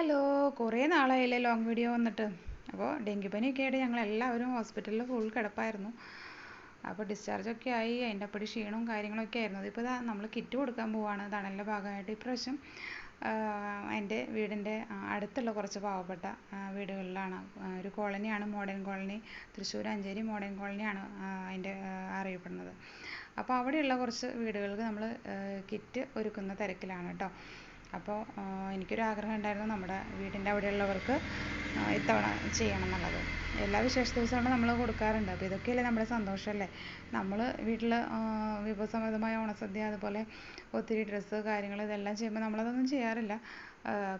Hello കുറേ നാളായില്ലേ long video വന്നിട്ട്. അപ്പോൾ ഡെങ്കിപ്പനിയൊക്കെ ആയിട്ട് ഞങ്ങൾ എല്ലാവരും ഹോസ്പിറ്റലിൽ ഫുൾ കിടപ്പായിരുന്നു. അപ്പോൾ ഡിസ്ചാർജൊക്കെ ആയി അതിന്റെ അപ്പടി ക്ഷീണവും കാര്യങ്ങളൊക്കെ ആയിരുന്നു. ഇപ്പോൾ ഇതാ നമ്മൾ കിറ്റ് കൊടുക്കാൻ പോവാണ്. തണലിന്റെ ഭാഗമായിട്ട് ഇപ്രാവശ്യം എന്റെ വീടിന്റെ അടുത്തുള്ള കുറച്ച് പാവപ്പെട്ട വീടുകളിലാണ്. ഒരു കോളനിയാണ് modern colony. Thrissur Ancheri modern കോളനിയാണ് അതിന്റെ അറിയപ്പെടുന്നത്. അപ്പോൾ അവിടെയുള്ള കുറച്ച് വീടുകൾക്ക് നമ്മൾ കിറ്റ് ഒരുക്കുന്ന തിരക്കിലാണ് കേട്ടോ അപ്പോൾ എനിക്കൊരു ആഗ്രഹം ഉണ്ടായിരുന്നു നമ്മുടെ വീടിന്റെ അവിടെയുള്ളവർക്ക് ഇത്തവണ ചെയ്യണം എന്നുള്ളത്. എല്ലാ വിശേഷ ദിവസങ്ങളും നമ്മൾ കൊടുക്കാറുണ്ട്. അപ്പോൾ ഇതൊക്കെയല്ലേ നമ്മുടെ സന്തോഷമല്ലേ? നമ്മൾ വീട്ടിൽ വിഭവസമൃദ്ധമായ ഓണസദ്യ അതുപോലെ ഒത്തിരി ഡ്രസ്സ് കാര്യങ്ങൾ ഇതെല്ലാം ചെയ്യുമ്പോൾ നമ്മളതൊന്നും ചെയ്യാറില്ല.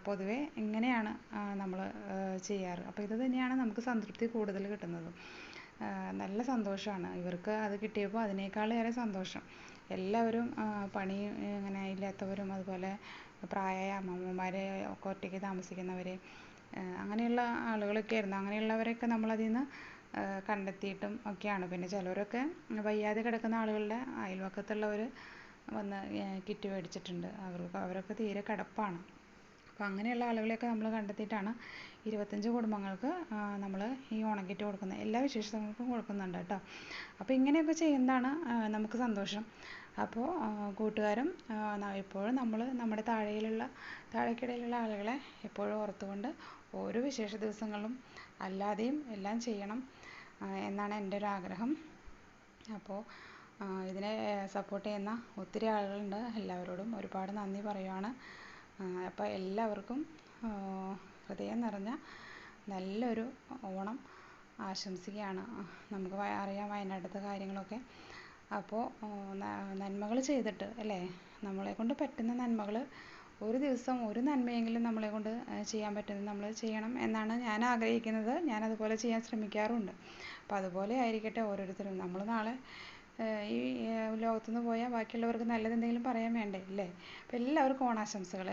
പൊതുവേ ഇങ്ങനെയാണ് നമ്മൾ ചെയ്യാറ്. അപ്പോൾ ഇത് തന്നെയാണ് നമുക്ക് സംതൃപ്തി കൂടുതൽ കിട്ടുന്നത്. നല്ല സന്തോഷമാണ് ഇവർക്ക് അത് കിട്ടിയപ്പോൾ അതിനേക്കാളേറെ സന്തോഷം. എല്ലാവരും പണി ഇങ്ങനെ ഇല്ലാത്തവരും അതുപോലെ പ്രായമായ അമ്മമ്മമാർ ഒക്കെ ഒറ്റയ്ക്ക് താമസിക്കുന്നവർ അങ്ങനെയുള്ള ആളുകളൊക്കെ ആയിരുന്നു. അങ്ങനെയുള്ളവരെയൊക്കെ നമ്മളതിൽ നിന്ന് കണ്ടെത്തിയിട്ടും ഒക്കെയാണ്. പിന്നെ ചിലരൊക്കെ വയ്യാതെ കിടക്കുന്ന ആളുകളുടെ അയൽവക്കത്തുള്ളവർ വന്ന് കിറ്റ് മേടിച്ചിട്ടുണ്ട്. അവർക്ക് അവരൊക്കെ തീരെ കിടപ്പാണ്. അപ്പോൾ അങ്ങനെയുള്ള ആളുകളെയൊക്കെ നമ്മൾ കണ്ടെത്തിയിട്ടാണ് ഇരുപത്തഞ്ച് കുടുംബങ്ങൾക്ക് നമ്മൾ ഈ ഓണക്കിറ്റ് കൊടുക്കുന്നത്. എല്ലാ വിശേഷങ്ങൾക്കും കൊടുക്കുന്നുണ്ട് കേട്ടോ. അപ്പോൾ ഇങ്ങനെയൊക്കെ ചെയ്യുന്നതാണ് നമുക്ക് സന്തോഷം. അപ്പോൾ കൂട്ടുകാരും എപ്പോഴും നമ്മൾ നമ്മുടെ താഴെയിലുള്ള താഴേക്കിടയിലുള്ള ആളുകളെ എപ്പോഴും ഓർത്തുകൊണ്ട് ഓരോ വിശേഷ ദിവസങ്ങളും അല്ലാതെയും എല്ലാം ചെയ്യണം എന്നാണ് എന്റെ ഒരു ആഗ്രഹം. അപ്പോൾ ഇതിനെ സപ്പോർട്ട് ചെയ്യുന്ന ഒത്തിരി ആളുകളുണ്ട്. എല്ലാവരോടും ഒരുപാട് നന്ദി പറയുകയാണ് അപ്പോൾ എല്ലാവർക്കും ഹൃദയം നിറഞ്ഞ നല്ലൊരു ഓണം ആശംസിക്കുകയാണ്. നമുക്ക് അറിയാം വയനാട്ടിലത്തെ കാര്യങ്ങളൊക്കെ. അപ്പോൾ നന്മകൾ ചെയ്തിട്ട് അല്ലേ? നമ്മളെ കൊണ്ട് പറ്റുന്ന നന്മകൾ ഒരു ദിവസം ഒരു നന്മയെങ്കിലും നമ്മളെ കൊണ്ട് ചെയ്യാൻ പറ്റുന്നത് നമ്മൾ ചെയ്യണം എന്നാണ് ഞാൻ ആഗ്രഹിക്കുന്നത്. ഞാൻ അതുപോലെ ചെയ്യാൻ ശ്രമിക്കാറുണ്ട്. അപ്പോൾ അതുപോലെ ആയിരിക്കട്ടെ ഓരോരുത്തരും. നമ്മൾ നാളെ ഈ ലോകത്തുനിന്ന് പോയാൽ ബാക്കിയുള്ളവർക്ക് നല്ലത് എന്തെങ്കിലും പറയാൻ വേണ്ടേ അല്ലേ? അപ്പോൾ എല്ലാവർക്കും ഓണാശംസകൾ